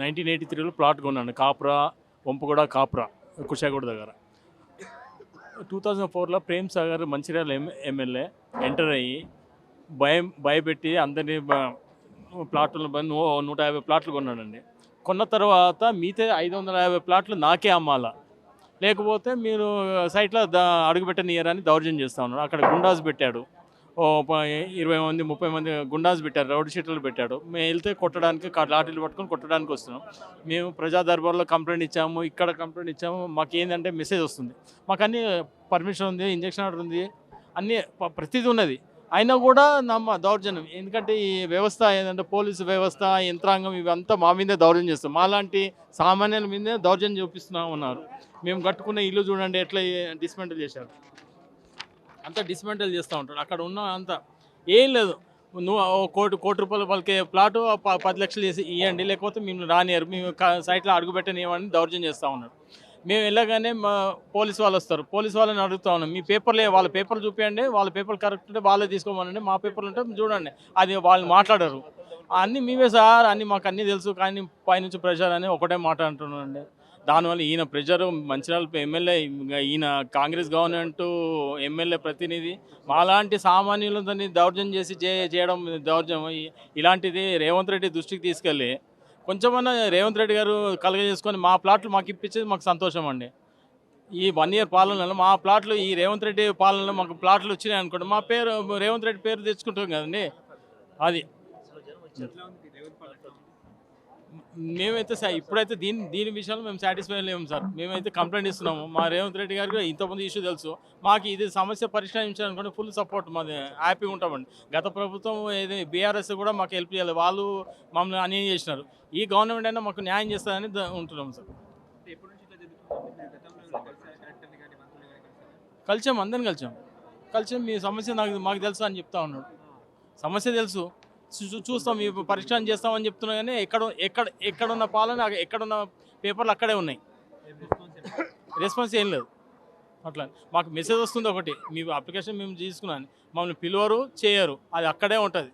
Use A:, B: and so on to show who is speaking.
A: Nineteen eighty త్రీలో plot కొన్నాను. కాపురా వంపుగూడ కాపురా కుషాగూడ దగ్గర. టూ థౌజండ్ ఫోర్లో Prem Sagar Mancherial M MLA enter అయ్యి భయం భయపెట్టి అందరినీ ప్లాట్లు నూట యాభై ప్లాట్లు కొన్నాడండి కొన్న తర్వాత మిగతా ఐదు వందల యాభై ప్లాట్లు నాకే అమ్మాలా. లేకపోతే మీరు సైట్లో దా అడుగుపెట్టనియరని దౌర్జన్యం చేస్తా ఉన్నారు. అక్కడ గుండాస్ పెట్టాడు. ఇరవై మంది ముప్పై మంది గుండాస్ పెట్టారు రౌడ్ షీట్లు పెట్టాడు మేము వెళ్తే కొట్టడానికి లాఠీలు పట్టుకొని కొట్టడానికి వస్తున్నాం. మేము ప్రజా దర్బార్లో కంప్లైంట్ ఇచ్చాము ఇక్కడ కంప్లైంట్ ఇచ్చాము. మాకు ఏంటంటే మెసేజ్ వస్తుంది. మాకు అన్ని పర్మిషన్ ఉంది ఇంజక్షన్ ఆర్డర్ ఉంది అన్నీ ప- ప్రతిదీ ఉన్నది. అయినా కూడా నమ్మ దౌర్జన్యం. ఎందుకంటే ఈ వ్యవస్థ ఏంటంటే పోలీసు వ్యవస్థ యంత్రాంగం ఇవంతా మా మీదే దౌర్జన్యం చేస్తాం మాలాంటి సామాన్యుల మీదే దౌర్జన్యం చూపిస్తూ ఉన్నారు మేము కట్టుకున్న ఇల్లు చూడండి ఎట్లా డిస్మెంటల్ చేశారు. అంతా డిస్మెంటల్ చేస్తూ ఉంటాడు. అక్కడ ఉన్న అంత ఏం లేదు. నువ్వు కోటి కోటి రూపాయలు పలికే ప్లాటు పది లక్షలు చేసి ఇవ్వండి లేకపోతే మేము రానియరు మేము సైట్లో అడుగుపెట్టని పెట్టనివ్వండి దౌర్జన్యం చేస్తూ ఉన్నాడు. మేము వెళ్ళగానే మా పోలీస్ వాళ్ళు వస్తారు. పోలీస్ వాళ్ళని అడుగుతా ఉన్నాం. మీ పేపర్లే వాళ్ళ పేపర్లు చూపించండి వాళ్ళ పేపర్లు కరెక్ట్ ఉంటే వాళ్ళే తీసుకోమనండి. మా పేపర్లు ఉంటే చూడండి. అది వాళ్ళు మాట్లాడరు. అన్నీ మేమే సార్ అన్నీ మాకు అన్నీ తెలుసు కానీ పైనుంచి ప్రెషర్ అని ఒకటే మాట అంటున్నానండి. దానివల్ల ఈయన ప్రెషర్ మంచిర్యాల ఎమ్మెల్యే ఈయన కాంగ్రెస్ గవర్నమెంట్ ఎమ్మెల్యే ప్రతినిధి మాలాంటి సామాన్యులని దౌర్జన్యం చేసి చే- చేయడం దౌర్జన్యం. ఇలాంటిది రేవంత్ రెడ్డి దృష్టికి తీసుకెళ్ళి కొంచెమన్నా రేవంత్ రెడ్డి గారు కలగజేసుకొని మా ప్లాట్లు మాకు ఇప్పించేది మాకు సంతోషం అండి. ఈ వన్ ఇయర్ పాలనలో మా ప్లాట్లు ఈ రేవంత్ రెడ్డి పాలనలో మాకు ప్లాట్లు వచ్చినాయి అనుకోండి మా పేరు రేవంత్ రెడ్డి పేరు తెచ్చుకుంటాం కదండి. అది. మేమైతే సార్ ఇప్పుడైతే దీని దీని విషయంలో మేము సాటిస్ఫై లేము సార్. మేమైతే కంప్లైంట్ ఇస్తున్నాము. మా రేవంత్ రెడ్డి గారికి ఇంతకుముందు ఇష్యూ తెలుసు. మాకు ఇది సమస్య పరిష్కరించాలనుకోండి ఫుల్ సపోర్ట్ మాది. హ్యాపీగా ఉంటామండి. గత ప్రభుత్వం ఏది బీఆర్ఎస్ కూడా మాకు హెల్ప్ చేయాలి వాళ్ళు మమ్మల్ని అన్యాయం చేసినారు. ఈ గవర్నమెంట్ అయినా మాకు న్యాయం చేస్తారని ఉంటున్నాం సార్. కలిసాం అందరిని కలిసాం. కలిసాం మీ సమస్య నాకు మాకు తెలుసు అని చెప్తా ఉన్నాడు. సమస్య తెలుసు. చూస్తాం. మీ పరిష్కారం చేస్తామని చెప్తున్నా కానీ ఎక్కడ ఎక్కడ ఎక్కడున్న పాలన ఎక్కడున్న పేపర్లు అక్కడే ఉన్నాయి.
B: రెస్పాన్స్
A: రెస్పాన్స్ ఏం లేదు. అట్లా. మాకు మెసేజ్ వస్తుంది ఒకటి. మీ అప్లికేషన్ మేము తీసుకున్నాను మమ్మల్ని పిలువరు చేయరు. అది అక్కడే ఉంటుంది.